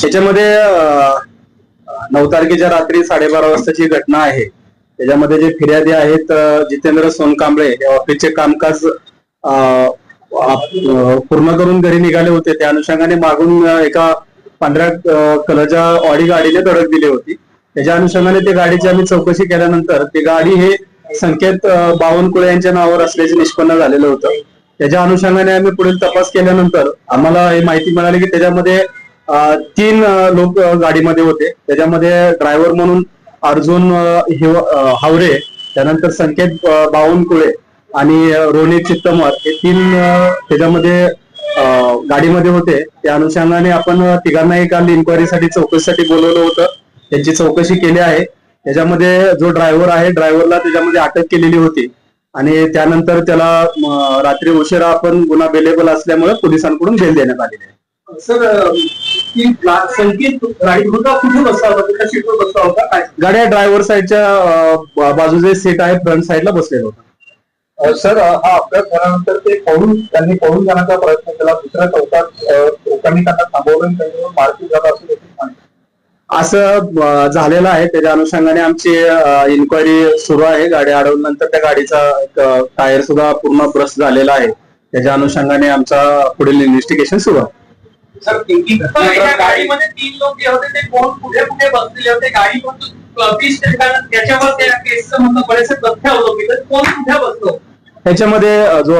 त्याच्यामध्ये नऊ तारखेच्या रात्री साडेबारा वाजताची घटना आहे. त्याच्यामध्ये जे फिर्यादी आहेत जितेंद्र सोनकांबळे हे ऑफिसचे कामकाज पूर्ण करून घरी निघाले होते. त्या अनुषंगाने मागून एका पांढऱ्या कलरच्या ऑडी गाडीने धडक दिली होती. त्याच्या अनुषंगाने ते गाडीची आम्ही चौकशी केल्यानंतर ती गाडी हे संकेत बावनकुळे यांच्या नावावर असल्याचे निष्पन्न झालेलं होतं. त्याच्या अनुषंगाने आम्ही पुढील तपास केल्यानंतर आम्हाला हे माहिती मिळाली की त्याच्यामध्ये तीन लोक गाडीमध्ये होते. त्याच्यामध्ये ड्रायव्हर म्हणून अर्जुन हावरे त्यानंतर संकेत बावनकुळे आणि अं, रोनित चित्तमर हे तीन त्याच्यामध्ये गाडीमध्ये होते. त्या अनुषंगाने आपण तिघांना तिघांनाही काल इन्क्वायरीसाठी चौकशीसाठी बोलवलं होतं. त्यांची चौकशी केली आहे. त्याच्यामध्ये जो ड्रायव्हर आहे ड्रायव्हरला त्याच्यामध्ये अटक केलेली होती. आणि त्यानंतर त्याला रात्री उशिरा आपण गुन्हा बेलेबल असल्यामुळे पोलिसांकडून बेल देण्यात आलेली आहे. सर ती संकेत होता कुठे बसला होता? कुठल्या सीटवर बसला होता? काय? गाड्या ड्रायव्हर साईडच्या बाजूचे सीट आहे फ्रंट साईडला बसलेलं होतं. अं, सर अं, हा अपघात झाल्यानंतर ते पळून त्यांनी पळून जाण्याचा प्रयत्न केला. दुसऱ्या चौकात अं, लोकांनी त्यांना थांबवलं आणि त्यांच्यावर मारपीट झाला असं देखील सांगितलं. असं अं, झालेलं आहे. त्याच्या अनुषंगाने आमची इन्क्वायरी सुरू आहे. गाडी अडवल्यानंतर त्या गाडीचा टायर सुद्धा पूर्ण ब्रस्ट झालेला आहे. त्याच्या अनुषंगाने आमचा पुढील इन्व्हेस्टिगेशन सुरू आहे. सर गाडीमध्ये तीन लोक जे होते ते कोण कुठे कुठे बसलेले होते? गाडी पण तीस ठिकाण त्याच्यावर त्या केसचं म्हणणं बरेचसे तथ्य अवलंबित कोण कुठे बसलो त्याच्यामध्ये जो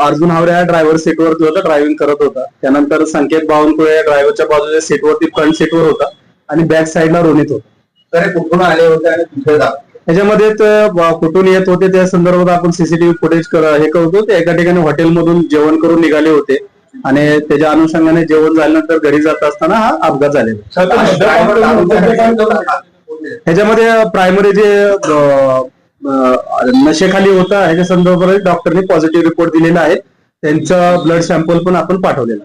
अर्जुन हावरे हा ड्रायव्हर सीटवरती होता ड्रायव्हिंग करत होता. त्यानंतर संकेत बावनकुळे ड्रायव्हरच्या बाजूच्या सीटवरती फ्रंट सीटवर होता आणि बॅक साईडला रोनित होता. तर हे कुठून आले होते आणि कुठे जात त्याच्यामध्ये कुठून येत होते त्या संदर्भात आपण सीसीटीव्ही फुटेज हे करतो ते एका ठिकाणी हॉटेलमधून जेवण करून निघाले होते. आणि त्याच्या अनुषंगाने जेवण झाल्यानंतर घरी जात असताना हा अपघात झालेला ह्याच्यामध्ये प्रायमरी जे नशेखाली होता ह्याच्या संदर्भात डॉक्टरने पॉझिटिव्ह रिपोर्ट दिलेला आहे. त्यांचा ब्लड सॅम्पल पण आपण पाठवलेला?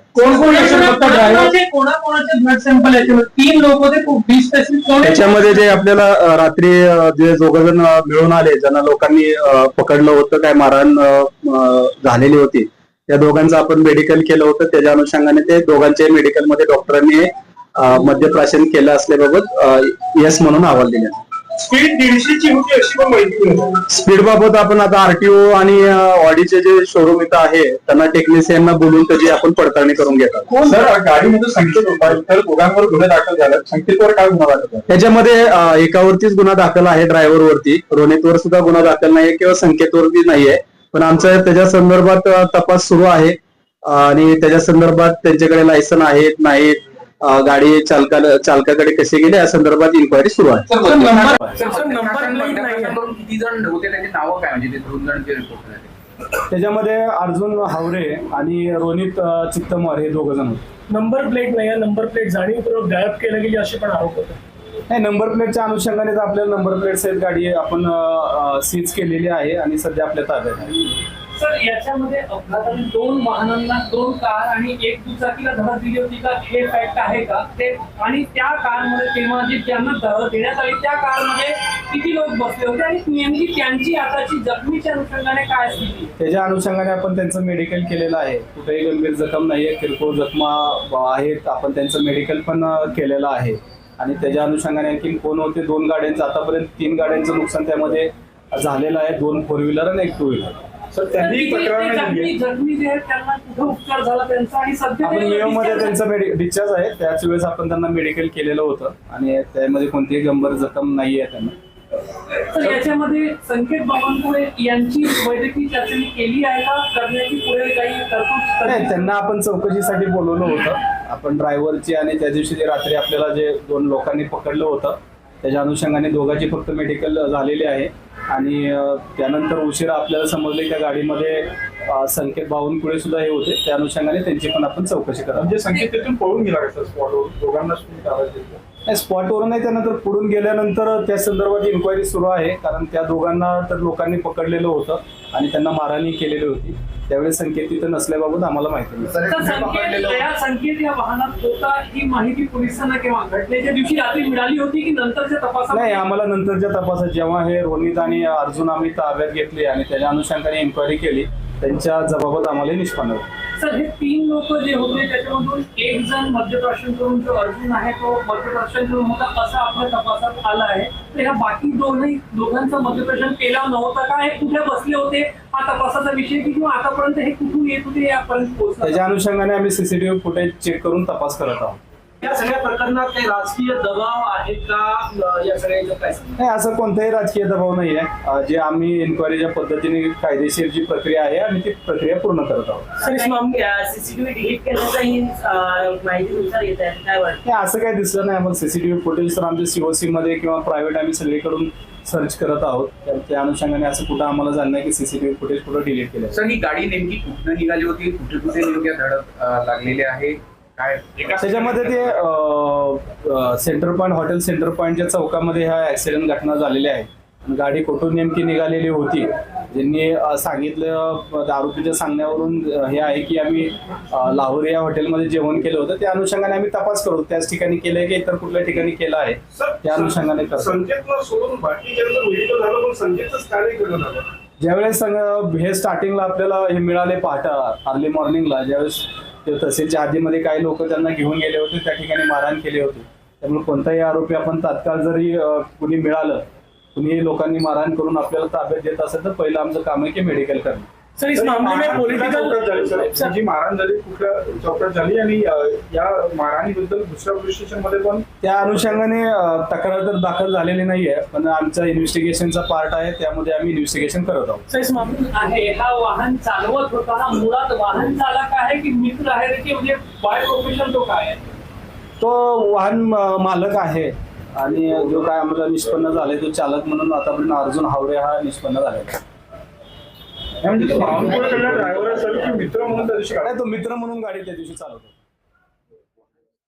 त्याच्यामध्ये जे आपल्याला रात्री जे दोघ जण मिळून आले ज्यांना लोकांनी पकडलं होतं काय मारहाण झालेली होती त्या दोघांचं आपण मेडिकल केलं होतं. त्याच्या अनुषंगाने ते दोघांचे मेडिकलमध्ये डॉक्टरांनी मद्यप्राशन केलं असल्याबाबत यस म्हणून अहवाल दिले. स्पीड दीडशेची होती अशी पण माहिती. स्पीड बाबत आपण आता आरटीओ आणि ऑडीचे जे शोरूम इथं आहे त्यांना टेक्निशियनना बोलून त्याची आपण पडताळणी करून घेतात. सर गाडीमध्ये संकेत होता. दोघांवर गुन्हे दाखल झाला संकेतवर काय गुन्हा दाखल त्याच्यामध्ये एकावरतीच गुन्हा दाखल आहे ड्रायव्हर वरती. रोनितवर सुद्धा गुन्हा दाखल नाहीये किंवा संकेतवरती नाहीये. पण आमचा त्याच्या संदर्भात तपास सुरू आहे. आणि त्याच्या संदर्भात त्यांच्याकडे लायसन आहेत नाहीत गाडी चालकाला चालकाकडे कसे गेले या संदर्भात इन्क्वायरी सुरू आहे. म्हणजे ते दोन जणांचे रिपोर्ट झाले त्याच्यामध्ये अर्जुन हावरे आणि रोनित चित्तमर हे दोघ जण होते. नंबर प्लेट नाही नंबर प्लेट जाणीवपूर्वक गायब केल्या गेली असे पण आरोप होते. नाही नंबर प्लेटच्या अनुषंगाने तर आपल्याला नंबर प्लेट सहित गाडी आपण सीज केलेली आहे आणि सध्या आपल्या ताब्यात आहे. सर याच्यामध्ये अपघातातील दोन वाहनांना दोन कार आणि एक दुचाकीला धडक दिली होती का? हे फॅक्ट आहे का? ते आणि त्या कारमध्ये तेव्हा जे ज्यांना धडक देण्यात आली त्या कारमध्ये किती लोक बसले होते आणि नेमकी त्यांची आताची जखमीच्या अनुषंगाने काय स्थिती? त्याच्या अनुषंगाने आपण त्यांचं मेडिकल केलेलं आहे. कुठेही गंभीर जखम नाहीये किरकोळ जखमा आहेत आपण त्यांचं मेडिकल पण केलेलं आहे. आणि त्याच्या अनुषंगाने आणखी कोण होते? दोन गाड्यांचं. आतापर्यंत तीन गाड्यांचं नुकसान त्यामध्ये झालेलं आहे. दोन फोर व्हीलर आणि एक टू व्हीलर सर त्यांनी तक्रार नाही जखमी दिली जखमी जे आहेत त्यांना कुठे उपचार झाला त्यांचा? आणि सध्या आपण ते नियममध्ये discharge त्यांचं डिस्चार्ज आहे. त्याच वेळेस आपण त्यांना मेडिकल केलेलं होतं. आणि त्यामध्ये कोणतीही गंभीर जखम नाहीये त्यांना. तर याच्यामध्ये संकेत बावनकुळे यांची वैद्यकीय चाचणी केली आहे का? करण्याची पुढे काही तरतूद नाही त्यांना आपण चौकशीसाठी बोलवलं होतं. आपण ड्रायव्हरची आणि त्या दिवशी जे रात्री आपल्याला जे दोन लोकांनी पकडलं होतं त्याच्या अनुषंगाने दोघांची फक्त मेडिकल झालेली आहे. आणि अं, त्यानंतर उशिरा आपल्याला समजले त्या गाडीमध्ये अं, संकेत बावनकुळे सुद्धा हे होते. त्या अनुषंगाने त्यांची पण आपण चौकशी करा म्हणजे संकेत तिथून पळून गेला का सर? स्पॉटवर दोघांना तुम्ही ताब्यात घेतलं नाही स्पॉटवरून नाही त्यानंतर पुढून गेल्यानंतर त्या संदर्भात इन्क्वायरी सुरू आहे. कारण त्या दोघांना तर लोकांनी पकडलेलं होतं आणि त्यांना मारहाणी केलेली होती. त्यावेळेस संकेत तिथं नसल्याबाबत आम्हाला माहिती मिळाली. तर संकेत या संकेत या वाहनात होता ही माहिती पोलिसांना केव्हा घटनेच्या दिवशी रात्री मिळाली होती की नंतरच्या नाही आम्हाला नंतरच्या तपासात जेव्हा हे रोनित आणि अर्जुन आम्ही ताब्यात घेतले आणि त्याच्या अनुषंगाने इन्क्वायरी केली त्यांच्या जबाबत आम्हाला निष्पन्न. सर हे तीन लोक जे होते त्याच्यामधून एक जण मध्यप्राशन करून जो अर्जुन आहे तो मध्यप्राशन करून होता असं आपल्या तपासात आलं आहे? तर ह्या बाकी दोनही दोघांचं मध्यप्राशन केलं नव्हतं का? हे कुठे बसले होते? हा तपासाचा विषय की किंवा आतापर्यंत हे कुठून येत होते यापर्यंत पोहोचला? त्याच्या अनुषंगाने आम्ही सीसीटीव्ही फुटेज चेक करून तपास करत आहोत. या सगळ्या प्रकरणात काही राजकीय दबाव आहेत का? या सगळ्याचं काय? नाही असं कोणताही राजकीय दबाव नाही आहे. जे आम्ही इन्क्वायरीच्या पद्धतीने कायदेशीर जी प्रक्रिया आहे आम्ही ती प्रक्रिया पूर्ण करत आहोत. सर सीसीटीव्ही डिलीट केल्याचाही अं, माहितीनुसार येत आहे. काय वाटतं? नाही असं काही दिसलं नाही. आम्हाला सीसीटीव्ही फुटेज तर आमच्या सीओसी मध्ये किंवा प्रायव्हेट आम्ही सगळीकडून सर्च करत आहोत. त्या- त्या अनुषंगाने असं कुठं आम्हाला जाणलं नाही की सीसीटीव्ही फुटेज कुठं डिलीट केलं. सर ही गाडी नेमकी कुठनं निघाली होती? कुठे कुठे नेमक्या धडक लागलेले आहे? त्याच्यामध्ये ते सेंटर पॉईंट हॉटेल सेंटर पॉईंटच्या चौकामध्ये ह्या ऍक्सिडेंट घटना झालेल्या आहेत. गाडी कुठून नेमकी निघालेली होती? ज्यांनी सांगितलं अं, आरोपीच्या सांगण्यावरून हे आहे की आम्ही लाहोर या हॉटेलमध्ये जेवण केलं होतं. त्या अनुषंगाने आम्ही तपास करू. त्याच ठिकाणी केलंय की इतर कुठल्या ठिकाणी केलं आहे? त्या अनुषंगाने ज्यावेळेस हे स्टार्टिंगला आपल्याला हे मिळाले पहाटा अर्ली मॉर्निंगला ज्यावेळेस ते तहसीलच्या हद्दीमध्ये काही लोक त्यांना घेऊन गेले होते त्या ठिकाणी मारहाण केले होते. त्यामुळे कोणताही आरोपी आपण तात्काळ जरी कुणी मिळालं कुणी लोकांनी मारहाण करून आपल्याला ताब्यात देत असेल तर पहिलं आमचं काम आहे की मेडिकल करणं. सर इस मामले में झाली? सर जी मारहाण झाली कुठल्या चौकात झाली? आणि या मारहाणीबद्दल दुसऱ्या पोलीस स्टेशनमध्ये पण त्या अनुषंगाने तक्रार तर दाखल झालेली नाहीये पण आमचा इन्व्हेस्टिगेशनचा पार्ट आहे त्यामध्ये आम्ही इन्व्हेस्टिगेशन करत आहोत. सर इस मामले आहे हा वाहन चालवत होता मुळात वाहन चालक आहे की मित्र आहे की म्हणजे बाय प्रोफेशन तो काय आहे? तो वाहन मालक आहे आणि जो काय आम्हाला निष्पन्न झालाय तो चालक म्हणून आतापर्यंत अर्जुन हावरे हा निष्पन्न झालेला म्हणजे ड्रायव्हर असेल की मित्र म्हणून त्या दिवशी तो मित्र म्हणून गाडी त्या दिवशी चालवतो.